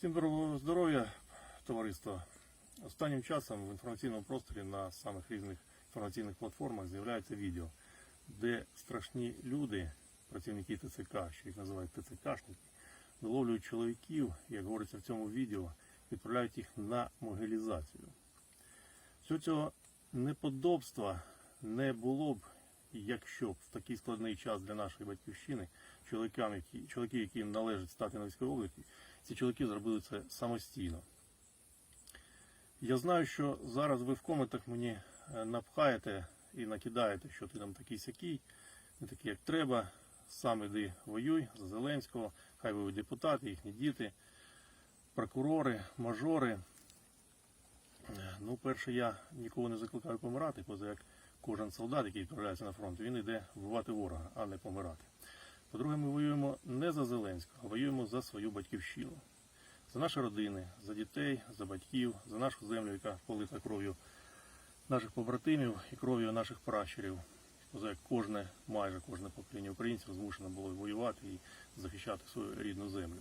Всім доброго здоров'я, товариство. Останнім часом в інформаційному просторі на самих різних інформаційних платформах з'являються відео, де страшні люди, працівники ТЦК, що їх називають ТЦКшники, виловлюють чоловіків, як говориться в цьому відео, відправляють їх на могилізацію. Всього цього неподобства не було б, якщо в такий складний час для нашої батьківщини чоловікам, які, чоловіки, яким належить стати на військовий облік, ці чоловіки зробили це самостійно. Я знаю, що зараз ви в коментах мені е, напхаєте і накидаєте, що ти там такий сякий, не такий, як треба. Сам іди воюй за Зеленського, хай ви депутати, їхні діти, прокурори, мажори. Е, Ну, перше, я нікого не закликаю помирати, поза як кожен солдат, який відправляється на фронт, він йде вбивати ворога, а не помирати. По-друге, ми воюємо не за Зеленського, а воюємо за свою батьківщину, за наші родини, за дітей, за батьків, за нашу землю, яка полита кров'ю наших побратимів і кров'ю наших пращурів. За кожне, майже кожне покоління українців змушено було воювати і захищати свою рідну землю.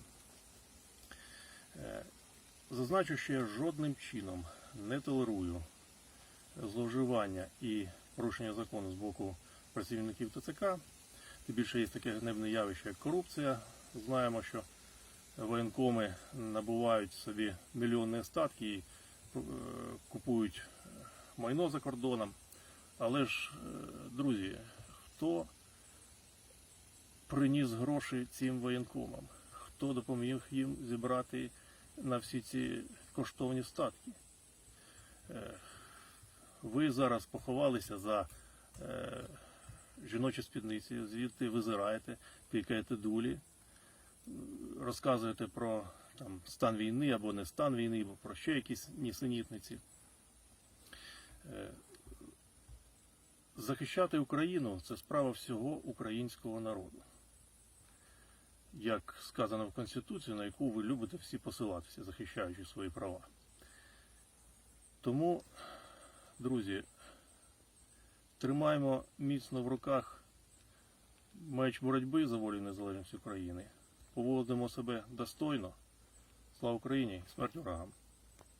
Е, Зазначу, що я жодним чином не толерую зловживання і порушення закону з боку працівників ТЦК. Тим більше є таке ганебне явище, як корупція. Знаємо, що воєнкоми набувають собі мільйонні статки і е, купують майно за кордоном. Але ж, е, друзі, хто приніс гроші цим воєнкомам? Хто допоміг їм зібрати на всі ці коштовні статки? Ви зараз поховалися за е, жіночі спідниці, звідти визираєте, пікаєте дулі, розказуєте про там, стан війни або не стан війни, або про ще якісь нісенітниці. Е, Захищати Україну це справа всього українського народу. Як сказано в Конституції, на яку ви любите всі посилатися, захищаючи свої права. Тому, друзі, тримаємо міцно в руках меч боротьби за волю і незалежність України. Поводимо себе достойно. Слава Україні! Смерть ворогам!